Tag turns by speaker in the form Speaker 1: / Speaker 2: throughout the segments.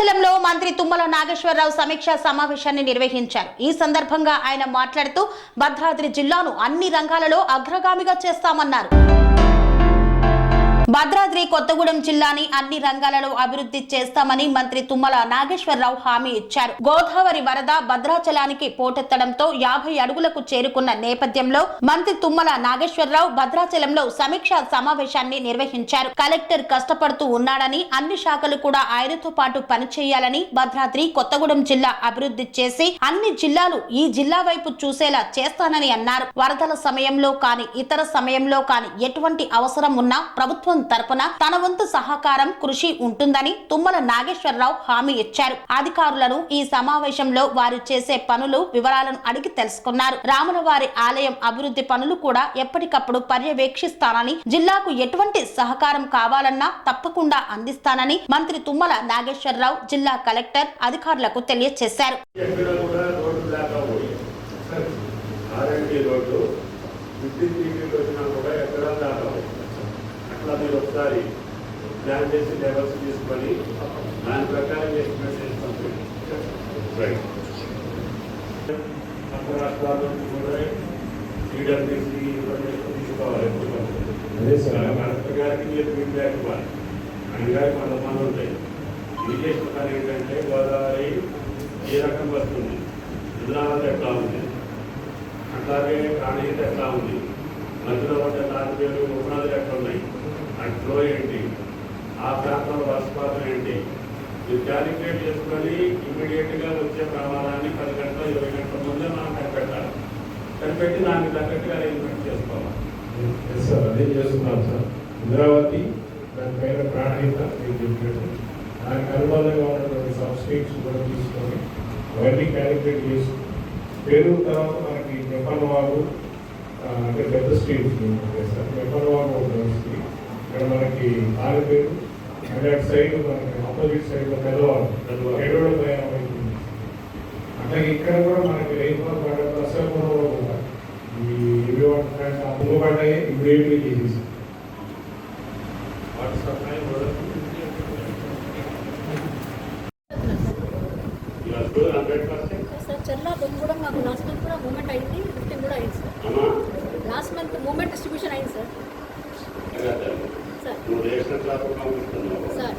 Speaker 1: భద్రాచలంలో మంత్రి తుమ్మల నాగేశ్వరరావు సమీక్షా సమావేశాన్ని నిర్వహించారు. ఈ సందర్భంగా ఆయన మాట్లాడుతూ భద్రాద్రి జిల్లాను అన్ని రంగాలలో అగ్రగామిగా చేస్తామన్నారు. భద్రాద్రి కొత్తగూడెం జిల్లాని అన్ని రంగాలలో అభివృద్ధి చేస్తామని మంత్రి తుమ్మల నాగేశ్వరరావు హామీ ఇచ్చారు. గోదావరి వరద భద్రాచలానికి పోటెత్తడంతో యాభై అడుగులకు చేరుకున్న నేపథ్యంలో మంత్రి తుమ్మల నాగేశ్వరరావు భద్రాచలంలో సమీక్షా సమావేశాన్ని నిర్వహించారు. కలెక్టర్ కష్టపడుతూ ఉన్నాడని అన్ని శాఖలు కూడా ఆయనతో పాటు పనిచేయాలని భద్రాద్రి కొత్తగూడెం జిల్లా అభివృద్ధి చేసి అన్ని జిల్లాలు ఈ జిల్లా వైపు చూసేలా చేస్తానని అన్నారు. వరదల సమయంలో కాని ఇతర సమయంలో కాని ఎటువంటి అవసరం ఉన్నా ప్రభుత్వం తరపున తన వంతు సహకారం కృషి ఉంటుందని తుమ్మల నాగేశ్వరరావు హామీ ఇచ్చారు. అధికారులను ఈ సమావేశంలో వారు చేసే పనులు వివరాలను అడిగి తెలుసుకున్నారు. రాములవారి ఆలయం అభివృద్ధి పనులు కూడా ఎప్పటికప్పుడు పర్యవేక్షిస్తానని జిల్లాకు ఎటువంటి సహకారం కావాలన్నా తప్పకుండా అందిస్తానని మంత్రి తుమ్మల నాగేశ్వరరావు జిల్లా కలెక్టర్ అధికారులకు తెలియజేశారు.
Speaker 2: రోడ్డు. మీరు ఒకసారి ప్లాన్ చేసి లెవెల్స్ తీసుకొని దాని ప్రకారం ఎస్టిమేట్ చేసి పంపించండి రైట్ రాష్ట్రాల నుంచి కూడా ఈడబ్ల్యూసీ ఇన్ఫర్మేషన్ తీసుకోవాలి. కలెక్టర్ గారికి మీరు ఫీడ్బ్యాక్ ఇవ్వాలి. గారికి మన పనులు ఉంటాయి ఇరిగేషన్ పని ఏంటంటే గోదావరి ఏ రకం వస్తుంది? జిల్లాలో ఎట్లా ఉంది? అట్లాగే ప్రాణహిత ఎట్లా ఉంది? మధ్యలో ఉండే తాటిపేరు ఉపనదులు ఎట్లా ఉన్నాయి? అండ్ ఫ్లో ఏంటి? ఆ ప్రాంతంలో వర్షపాతం ఏంటి? ఇది క్యాలిక్యులేట్ చేసుకొని ఇమీడియట్గా వచ్చే ప్రమాదాన్ని పది గంటల ఇరవై గంటల ముందే మనం కనిపెట్టాలి. కనిపెట్టి దానికి తగ్గట్టుగా అరేంజ్మెంట్ చేసుకోవాలి.
Speaker 3: ఎస్ సార్ అదే చేస్తున్నాం సార్ ఇంద్రావతి దానిపైన ప్రాణహిత మీరు చెప్పినట్టు. దానికి అనుబంధంగా ఉన్నటువంటి సబ్స్టేట్స్ కూడా తీసుకొని అవన్నీ క్యాలిక్యులేట్ చేసి పేరు తర్వాత మనకి జపాన్ వాగు అంటే పెద్ద స్ట్రీట్స్ ఉంటాయి సార్ జపాన్ ఇక్కడ మనకి ఆరుపేరు అండ్ అటు సైడ్ మనకి ఆపోజిట్ సైడ్లో పెద్దవాగు
Speaker 2: పెద్దవాగు.
Speaker 3: ఎడవడ ప్రయాణం అవుతుంది. అట్లాగే ఇక్కడ కూడా మనకి రైతులు పడ్డ అసలు ఈ అమ్ముబడ్డాయి ఇమీడియట్లీ
Speaker 2: కూడా
Speaker 4: చెల్లా మాకు లాస్ట్ మంత్ కూడా మూమెంట్ అయింది. ఫిఫ్టీన్ కూడా అయింది sir. Last month moment distribution అయింది సార్?
Speaker 2: నువ్వు రేషన్ షాప్ పంపిస్తున్నావు.
Speaker 4: సార్.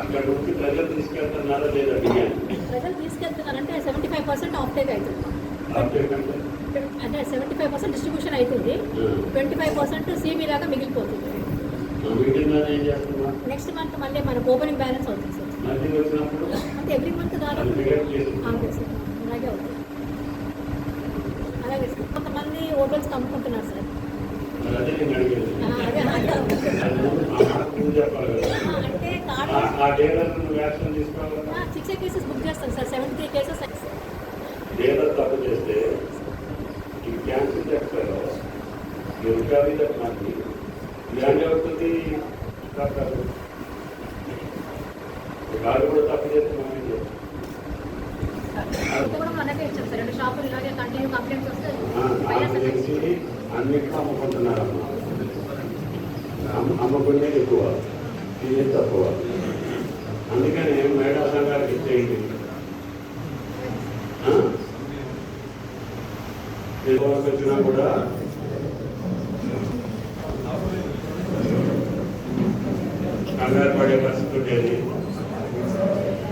Speaker 2: అక్కడ నుంచి ప్రజలు తీసుకెళ్తున్నారా లేదా బియ్యాన్ని
Speaker 4: ప్రజలు తీసుకెళ్తున్నారంటే seventy five percent offtake అవుతుంది.
Speaker 2: అంటే?
Speaker 4: సెవెంటీ ఫైవ్ పర్సెంట్ డిస్ట్రిబ్యూషన్ అవుతుంది. ట్వంటీ ఫైవ్ పర్సెంట్ సీబీ లాగా మిగిలిపోతుంది. నెక్స్ట్ మంత్ మళ్ళీ మనకు ఓపెనింగ్ బ్యాలెన్స్ అవుతుంది సార్. అంటే ఎవ్రీ మంత్ దాదాపు సార్ అలాగే అవుతుంది అలాగే సార్ కొంతమంది హోటల్స్ అమ్ముకుంటున్నారు సార్
Speaker 2: మరి అదే నేను అడిగేది
Speaker 4: ఆ, అదే అదే అవుతుంది.
Speaker 2: అది నువ్వు ఆ మాట నువ్వు చెప్పాలి కదా
Speaker 4: ఆ, అంటే
Speaker 2: ఆ-
Speaker 4: కార్డు
Speaker 2: ఆ డేటర్ నువ్వు యాక్షన్ తీసుకోవాలి కదా
Speaker 4: సిక్స్ కేసెస్ బుక్ చేస్తాను సార్. సెవెంటీ త్రీ కేసెస్
Speaker 2: డేటర్ తప్పు చేస్తే ఈ క్యాన్సిల్ చెప్తారు? ఈ ఉద్యోగి చెప్పడానికి ఇలాంటి అవుతుంది తప్పదు వాళ్ళు కూడా తప్పు చేస్తే మనం ఏం చేస్తాం?
Speaker 4: కూడా అలాగే ఇచ్చాం సార్. రెండు షాపులు
Speaker 2: సంఘాలకు వచ్చినా కూడా కంగారు పడే పరిస్థితి ఉండేది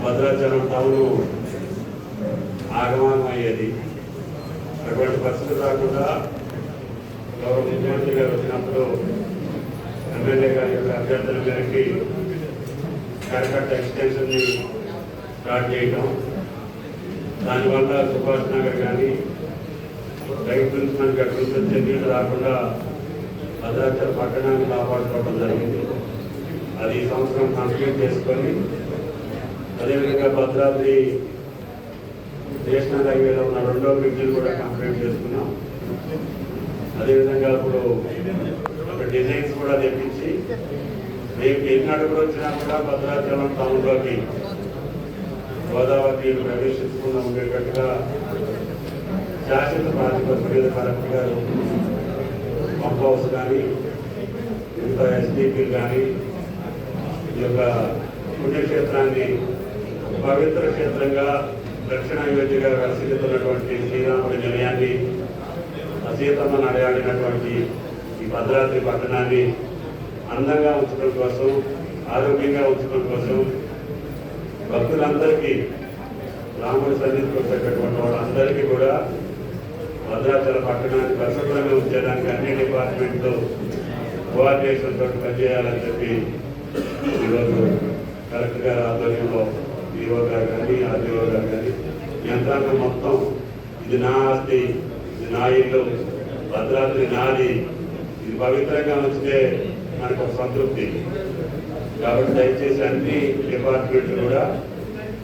Speaker 2: భద్రాచలం టౌన్ ఆగమనం అయ్యేది అటువంటి పరిస్థితి రాకుండా గౌరవ ముఖ్యమంత్రి గారు వచ్చినప్పుడు ఎమ్మెల్యే గారి యొక్క అభ్యర్థుల మేరకి కరకట్ట ఎక్స్టెన్షన్ని స్టార్ట్ చేయడం దానివల్ల సుభాష్ నగర్ కానీ రైట్ మనకి అటు నుంచి నీళ్ళు రాకుండా భద్రాచల పట్టణాన్ని కాపాడుకోవడం జరిగింది. అది ఈ సంవత్సరం కంప్లీట్ చేసుకొని అదేవిధంగా భద్రాద్రి నేషనల్ హైవేలో ఉన్న రెండో బ్రిడ్జిని కూడా కంప్లీట్ చేసుకున్నాం. అదేవిధంగా ఇప్పుడు ఒక డిజైన్స్ కూడా తెప్పించి రేపు ఎన్ని అడుగులు వచ్చినా కూడా భద్రాచలం టౌన్లోకి గోదావరి ప్రవేశించకుండా ఉండేటట్టుగా శాశ్వత ప్రాతిపత్తి మీద కలెక్టర్ గారు పంప్ హౌస్ కానీ ఇంకా ఎస్డిపి కానీ ఈ యొక్క పుణ్యక్షేత్రాన్ని పవిత్ర క్షేత్రంగా దక్షిణ అయోధ్యగా వికసిస్తున్నటువంటి శ్రీరాముడి నిలయాన్ని అసీతమ్మ నడయాడినటువంటి ఈ భద్రాద్రి పట్టణాన్ని అందంగా ఉంచడం కోసం ఆరోగ్యంగా ఉంచడం కోసం భక్తులందరికీ రాముడి సన్నిధికి వచ్చేటటువంటి వాళ్ళందరికీ కూడా భద్రాచల పట్టణాన్ని పరిశుభ్రంగా ఉంచడానికి అన్ని డిపార్ట్మెంట్లు కోఆర్డినేషన్ తోటి పనిచేయాలని చెప్పి ఈరోజు కలెక్టర్ గారి ఆధ్వర్యంలో ఈఓ గారు కానీ ఆర్డీఓ గారు కానీ యంత్రాంగం మొత్తం ఇది నా ఆస్తి ఇది నా ఇల్లు భద్రాద్రి నాది. ఇది పవిత్రంగా ఉంచితే మనకు ఒక సంతృప్తి. కాబట్టి దయచేసి అన్ని డిపార్ట్మెంట్లు కూడా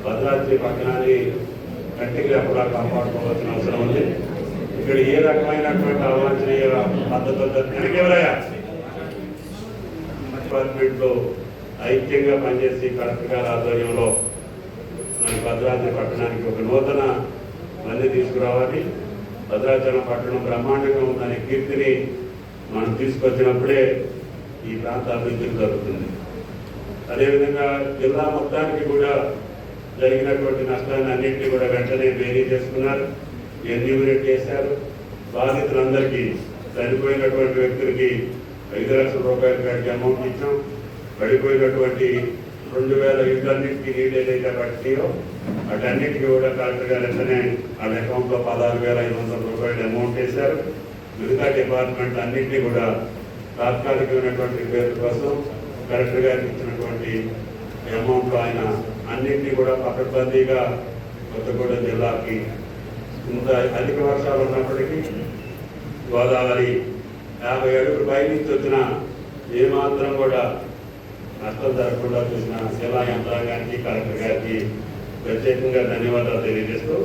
Speaker 2: భద్రాద్రి పట్టణాన్ని కంటికి రెప్పలా కాపాడుకోవాల్సిన అవసరం ఉంది. ఇక్కడ ఏ రకమైనటువంటి అవాంఛనీయ పద్ధతులతో వెనకెవరయ్యా డిపార్ట్మెంట్లో ఐక్యంగా పనిచేసి కలెక్టర్ గారి ఆధ్వర్యంలో మన భద్రాద్రి పట్టణానికి ఒక నూతన మంది తీసుకురావాలి. భద్రాచలం పట్టణం బ్రహ్మాండంగా ఉందనే కీర్తిని మనం తీసుకొచ్చినప్పుడే ఈ ప్రాంత అభివృద్ధి జరుగుతుంది అదేవిధంగా జిల్లా మొత్తానికి కూడా జరిగినటువంటి నష్టాన్ని అన్నింటినీ కూడా వెంటనే బేరీ చేసుకున్నారు. ఎన్యూరేట్ చేశారు? బాధితులందరికీ చనిపోయినటువంటి వ్యక్తులకి ఐదు లక్షల రూపాయల కాడికి అమౌంట్ ఇచ్చాం. పడిపోయినటువంటి రెండు వేల ఇళ్ళన్నింటికి నీళ్ళు ఏదైతే పట్టినాయో వాటన్నిటికీ కూడా కలెక్టర్ గారు వెంటనే వాళ్ళ అకౌంట్లో పదహారు వేల ఐదు వందల రూపాయలు అమౌంట్ వేశారు. మిగతా డిపార్ట్మెంట్ అన్నింటినీ కూడా తాత్కాలికమైనటువంటి పేర్ల కోసం కలెక్టర్ గారికి ఇచ్చినటువంటి అమౌంట్ ఆయన అన్నింటినీ కూడా పకడ్బందీగా కొత్తగూడెం జిల్లాకి ఇంత అధిక వర్షాలు ఉన్నప్పటికీ గోదావరి యాభై అడుగులు పైనుంచి వచ్చిన ఏమాత్రం కూడా నష్టం జరగకుండా చూసిన శిలా యంత్రాంగానికి కలెక్టర్ గారికి ప్రత్యేకంగా ధన్యవాదాలు తెలియజేస్తూ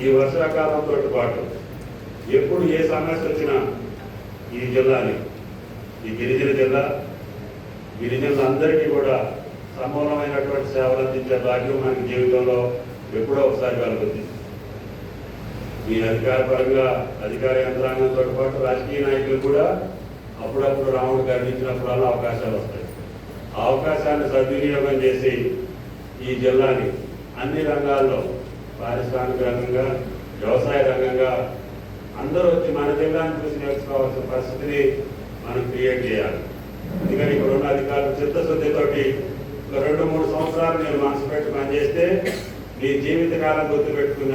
Speaker 2: ఈ వర్షాకాలంతో పాటు ఎప్పుడు ఏ సమస్య వచ్చినా ఈ జిల్లాని ఈ గిరిజన జిల్లా గిరిజనులందరికీ కూడా సమూలమైనటువంటి సేవలు అందించే భాగ్యం మనకి జీవితంలో ఎప్పుడో ఒకసారి కలుగుతుంది మీ అధికార పరంగా అధికార యంత్రాంగంతో పాటు రాజకీయ నాయకులు కూడా అప్పుడప్పుడు రాముడు గర్వించినప్పుడల్లా అవకాశాలు వస్తాయి. ఆ అవకాశాన్ని సద్వినియోగం చేసి ఈ జిల్లాని అన్ని రంగాల్లో పారిశ్రామిక రంగంగా వ్యవసాయ రంగంగా అందరూ వచ్చి మన జిల్లాను చూసి నేర్చుకోవాల్సిన పరిస్థితిని మనం క్రియేట్ చేయాలి. అందుకని ఇక్కడ ఉన్న అధికారులు చిత్తశుద్ధితోటి ఒక రెండు మూడు సంవత్సరాలు నేను మనసు పెట్టి పనిచేస్తే మీ జీవితకాలం గుర్తుపెట్టుకున్న